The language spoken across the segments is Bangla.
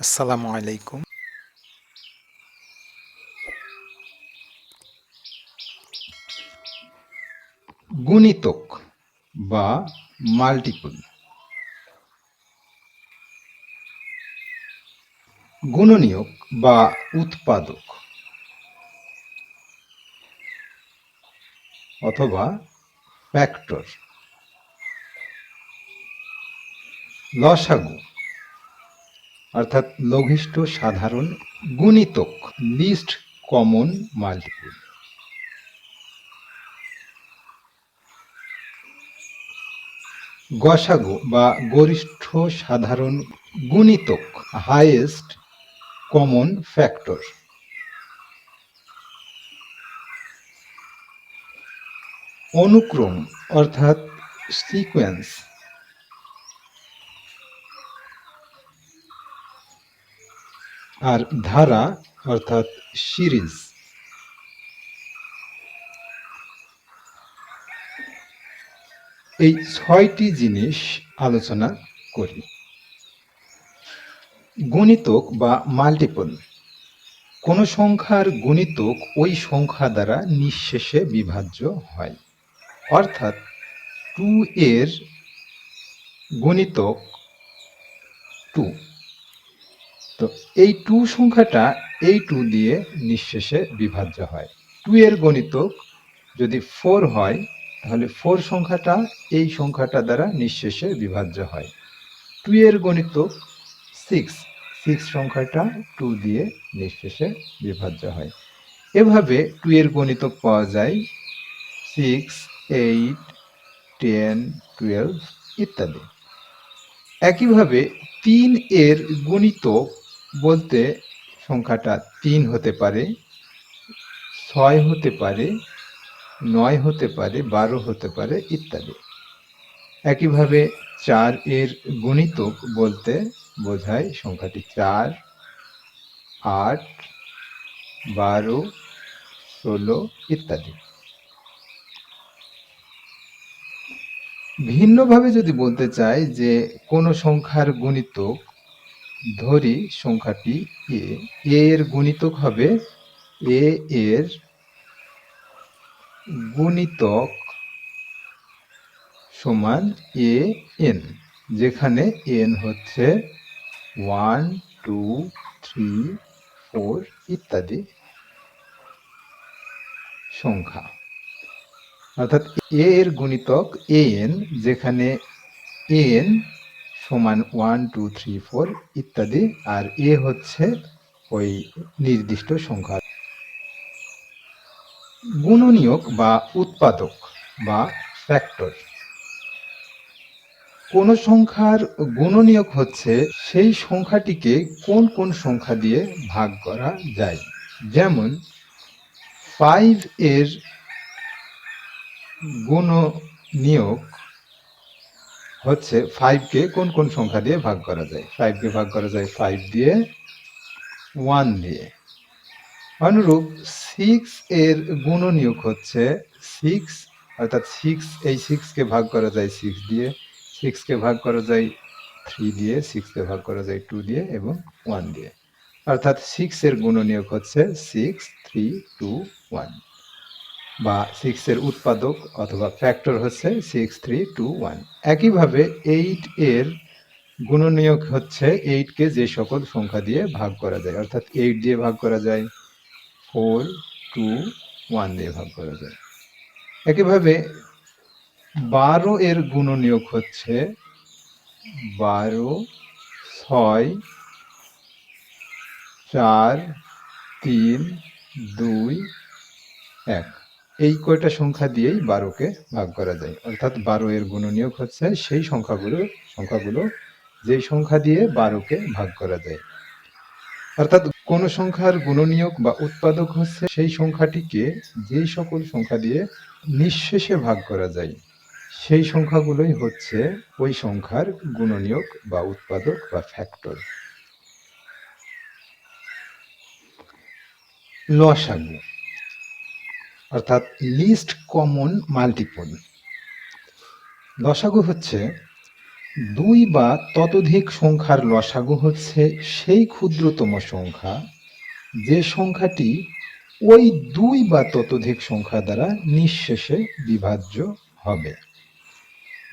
আসসালামু আলাইকুম। গুণিতক বা মাল্টিপল। গুণনীয়ক বা উৎপাদক। অথবা ফ্যাক্টর। লসাগু। অর্থাৎ লঘিষ্ঠ, সাধারণ, গুণিতক, লিস্ট কমন, মাল্টিপুল। গসাগো বা গরিষ্ঠ, সাধারণ, গুণিতক, হাইয়েস্ট, কমন ফ্যাক্টর। অনুক্রম, অর্থাৎ সিকোয়েন্স। আর ধারা, অর্থাৎ সিরিজ। এই ছয়টি জিনিস আলোচনা করি। গুণিতক বা মাল্টিপল কোন সংখ্যার গুণিতক ওই সংখ্যা দ্বারা নিঃশেষে বিভাজ্য হয়। অর্থাৎ টু এর গুণিতক টু তো এই টু সংখ্যাটা এই টু দিয়ে নিঃশেষে বিভাজ্য হয়। টু এর গণিতক যদি ফোর হয়, তাহলে ফোর সংখ্যাটা এই সংখ্যাটা দ্বারা নিঃশেষে বিভাজ্য হয়। টু এর গণিতক সিক্স সিক্স সংখ্যাটা টু দিয়ে নিঃশেষে বিভাজ্য হয়। এভাবে টু এর গণিতক পাওয়া যায় সিক্স, এইট, টেন, টুয়েলভ ইত্যাদি। একইভাবে তিন এর গণিতক বলতে সংখ্যাটা তিন হতে পারে, ছয় হতে পারে, নয় হতে পারে, বারো হতে পারে ইত্যাদি। একইভাবে চার এর গুণিতক বলতে বোঝায় সংখ্যাটি চার, আট, বারো, ষোলো ইত্যাদি। ভিন্নভাবে যদি বলতে চাই যে কোনো সংখ্যার গুণিতক ধরি সংখ্যাটি এ এর গুণিতক হবে এ এর গুণিতক সমান এ এন যেখানে এন হচ্ছে ওয়ান টু থ্রি ফোর ইত্যাদি সংখ্যা। অর্থাৎ এ এর গুণিতক এ এন যেখানে এন সমান ওয়ান টু থ্রি ফোর ইত্যাদি, আর এ হচ্ছে ওই নির্দিষ্ট সংখ্যা। গুণনীয়ক বা উৎপাদক বা ফ্যাক্টর কোন সংখ্যার গুণনীয়ক হচ্ছে সেই সংখ্যাটিকে কোন কোন সংখ্যা দিয়ে ভাগ করা যায়। যেমন ফাইভ এর গুণনীয়ক হচ্ছে ফাইভকে কোন কোন সংখ্যা দিয়ে ভাগ করা যায়? ফাইভকে ভাগ করা যায় ফাইভ দিয়ে ওয়ান দিয়ে। অনুরূপ সিক্স এর গুণনীয়ক হচ্ছে সিক্স অর্থাৎ সিক্স এই সিক্সকে ভাগ করা যায় সিক্স দিয়ে সিক্সকে ভাগ করা যায় থ্রি দিয়ে সিক্সকে ভাগ করা যায় টু দিয়ে এবং ওয়ান দিয়ে। অর্থাৎ সিক্স এর গুণনীয়ক হচ্ছে সিক্স থ্রি টু ওয়ান বা সিক্স এর উৎপাদক অথবা ফ্যাক্টর হচ্ছে সিক্স থ্রি টু ওয়ান একইভাবে এইট এর গুণনীয়ক হচ্ছে এইটকে যে সকল সংখ্যা দিয়ে ভাগ করা যায়, অর্থাৎ এইট দিয়ে ভাগ করা যায় ফোর টু ওয়ান দিয়ে ভাগ করা যায়। একইভাবে বারো এর গুণনীয়ক হচ্ছে বারো, ছয়, চার, তিন, দুই, এক। এই কয়টা সংখ্যা দিয়েই বারোকে ভাগ করা যায়। অর্থাৎ বারো এর গুণনীয়ক হচ্ছে সেই সংখ্যাগুলো সংখ্যাগুলো যেই সংখ্যা দিয়ে বারোকে ভাগ করা যায়। অর্থাৎ কোন সংখ্যার গুণনীয়ক বা উৎপাদক হচ্ছে সেই সংখ্যাটিকে যেই সকল সংখ্যা দিয়ে নিঃশেষে ভাগ করা যায়, সেই সংখ্যাগুলোই হচ্ছে ওই সংখ্যার গুণনীয়ক বা উৎপাদক বা ফ্যাক্টর লসাগু। অর্থাৎ লিস্ট কমন মাল্টিপল লসাগু হচ্ছে দুই বা ততোধিক সংখ্যার লসাগু হচ্ছে সেই ক্ষুদ্রতম সংখ্যা, যে সংখ্যাটি ওই দুই বা ততোধিক সংখ্যা দ্বারা নিঃশেষে বিভাজ্য হবে।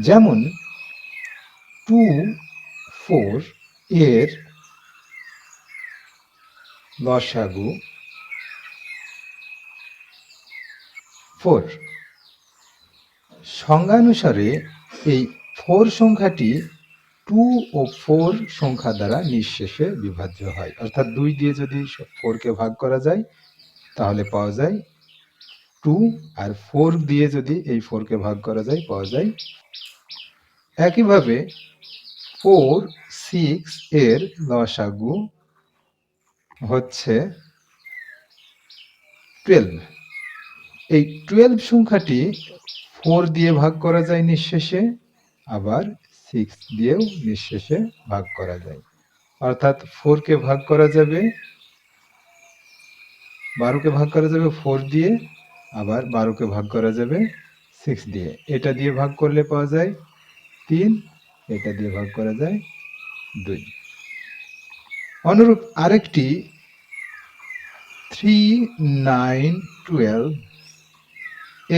যেমন টু ফোর এর লসাগু ফোর। সংজ্ঞানুসারে এই ফোর সংখ্যাটি টু ও ফোর সংখ্যা দ্বারা নিঃশেষে বিভাজ্য হয়। অর্থাৎ দুই দিয়ে যদি ফোরকে ভাগ করা যায়, তাহলে পাওয়া যায় টু, আর ফোর দিয়ে যদি এই ফোরকে ভাগ করা যায়, পাওয়া যায় একইভাবে ফোর, সিক্স এর লসাগু হচ্ছে টুয়েলভ। এই টুয়েলভ সংখ্যাটি ফোর দিয়ে ভাগ করা যায় নিঃশেষে, আবার সিক্স দিয়েও নিঃশেষে ভাগ করা যায়। অর্থাৎ ফোরকে ভাগ করা যাবে বারোকে ভাগ করা যাবে ফোর দিয়ে, আবার বারোকে ভাগ করা যাবে সিক্স দিয়ে। এটা দিয়ে ভাগ করলে পাওয়া যায় তিন, এটা দিয়ে ভাগ করা যায় দুই। অনুরূপ আরেকটি থ্রি নাইন টুয়েলভ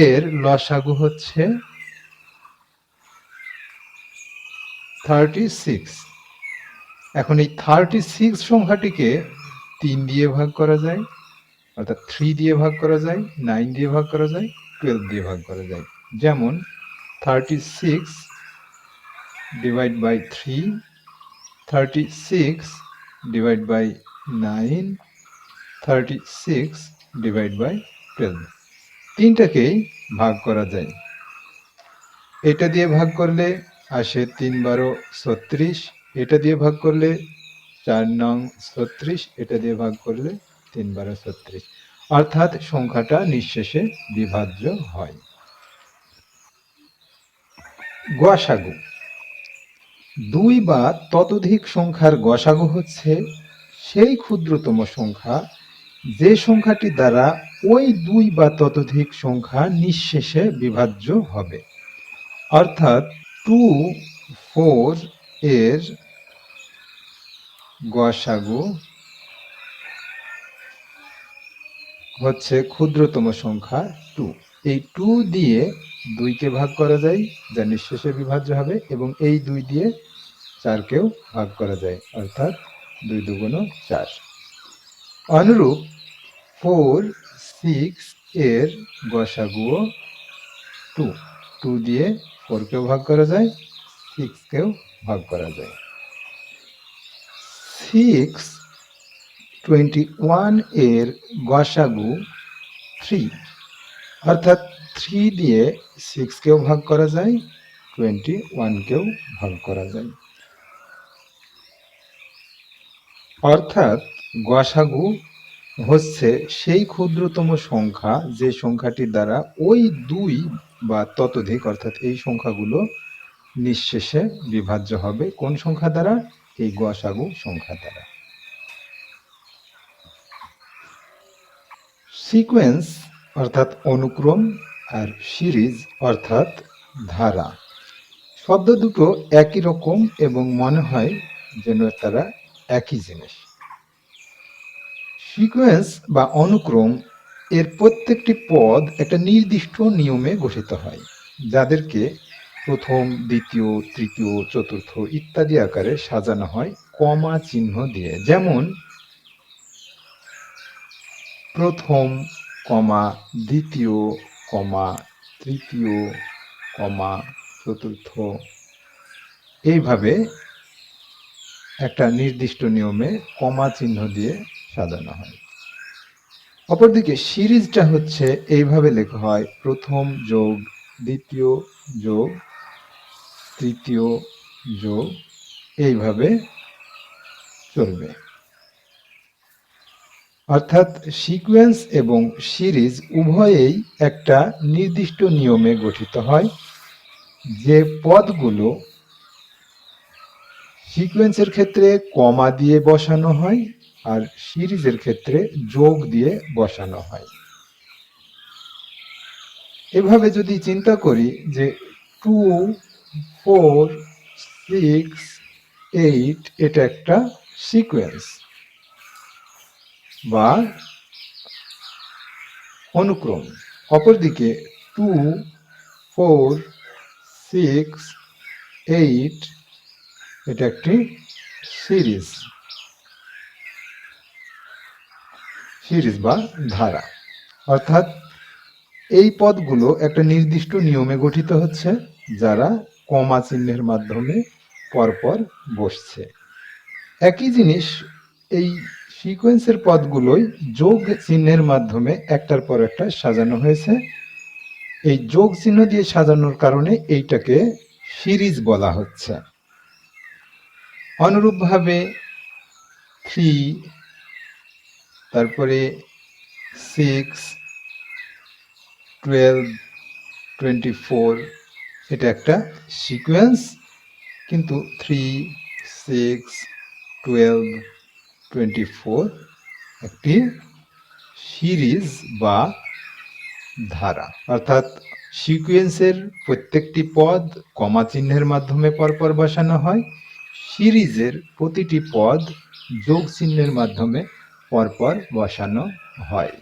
এর লসাগু হচ্ছে থার্টি সিক্স এখন এই থার্টি সিক্স সংখ্যাটিকে তিন দিয়ে ভাগ করা যায়, অর্থাৎ থ্রি দিয়ে ভাগ করা যায় নাইন দিয়ে ভাগ করা যায় টুয়েলভ দিয়ে ভাগ করা যায়। যেমন thirty six divide by three thirty six divide by nine thirty six divide by twelve তিনটাকেই ভাগ করা যায়। এটা দিয়ে ভাগ করলে আসে তিন বারো ছত্রিশ, এটা দিয়ে ভাগ করলে চার নং ছত্রিশ, এটা দিয়ে ভাগ করলে তিন বারো ছত্রিশ। অর্থাৎ সংখ্যাটা নিঃশেষে বিভাজ্য হয়। গসাগু দুই বা ততোধিক সংখ্যার গসাগু হচ্ছে সেই ক্ষুদ্রতম সংখ্যা যে সংখ্যাটি দ্বারা ওই দুই বা ততোধিক সংখ্যা নিঃশেষে বিভাজ্য হবে। অর্থাৎ টু ফোর এর গসাগু হচ্ছে ক্ষুদ্রতম সংখ্যা টু এই টু দিয়ে দুইকে ভাগ করা যায়, যা নিঃশেষে বিভাজ্য হবে, এবং এই দুই দিয়ে চারকেও ভাগ করা যায়, অর্থাৎ দুই দুগুণ চার। অনুরূপ ফোর, সিক্স, এর গসাগুও টু। টু দিয়ে ফোরকেও ভাগ করা যায়, সিক্সকেও ভাগ করা যায়। সিক্স, টোয়েন্টি ওয়ানের গসাগু থ্রি। অর্থাৎ থ্রি দিয়ে সিক্সকেও ভাগ করা যায়, টোয়েন্টি ওয়ানকেও ভাগ করা যায়। অর্থাৎ গসাগু হচ্ছে সেই ক্ষুদ্রতম সংখ্যা যে সংখ্যাটির দ্বারা ওই দুই বা ততোধিক, অর্থাৎ এই সংখ্যাগুলো নিঃশেষে বিভাজ্য হবে। কোন সংখ্যা দ্বারা? এই গসাগু সংখ্যা দ্বারা। সিকোয়েন্স, অর্থাৎ অনুক্রম, আর সিরিজ, অর্থাৎ ধারা। শব্দ দুটো একই রকম এবং মনে হয় যেন তারা একই জিনিস। সিকোয়েন্স বা অনুক্রম এর প্রত্যেকটি পদ একটা নির্দিষ্ট নিয়মে গঠিত হয়, যাদেরকে প্রথম, দ্বিতীয়, তৃতীয়, চতুর্থ ইত্যাদি আকারে সাজানো হয় কমা চিহ্ন দিয়ে। যেমন, প্রথম, কমা, দ্বিতীয়, কমা, তৃতীয়, কমা, চতুর্থ। এইভাবে একটা নির্দিষ্ট নিয়মে কমা চিহ্ন দিয়ে সাজানো হয়। অপরদিকে সিরিজটা হচ্ছে এইভাবে লেখা হয়, প্রথম যোগ, দ্বিতীয় যোগ, তৃতীয় যোগ, এইভাবে চলবে। অর্থাৎ সিকোয়েন্স এবং সিরিজ উভয়েই একটা নির্দিষ্ট নিয়মে গঠিত হয়। যে পদগুলো সিকোয়েন্সের ক্ষেত্রে কমা দিয়ে বসানো হয় আর সিরিজের ক্ষেত্রে যোগ দিয়ে বসানো হয়। এভাবে যদি চিন্তা করি যে টু ফোর সিক্স এইট এটা একটা সিকোয়েন্স বা অনুক্রম। অপরদিকে টু ফোর সিক্স এইট এটা একটি সিরিজ। সিরিজ বা ধারা। অর্থাৎ এই পদগুলো একটা নির্দিষ্ট নিয়মে গঠিত হচ্ছে, যারা কমা চিহ্নের মাধ্যমে পরপর বসছে। একই জিনিস, এই সিকোয়েন্সের পদগুলোই যোগ চিহ্নের মাধ্যমে একটার পর একটা সাজানো হয়েছে। এই যোগ চিহ্ন দিয়ে সাজানোর কারণে এইটাকে সিরিজ বলা হচ্ছে। অনুরূপভাবে থ্রি তারপরে সিক্স টুয়েলভ টোয়েন্টি ফোর এটা একটা সিকোয়েন্স কিন্তু three six twelve twenty four একটি সিরিজ বা ধারা। অর্থাৎ সিকোয়েন্সের প্রত্যেকটি পদ কমা চিহ্নের মাধ্যমে পরপর বসানো হয়। সিরিজের প্রতিটি পদ যোগ চিহ্নের মাধ্যমে পরপর বসানো হয়।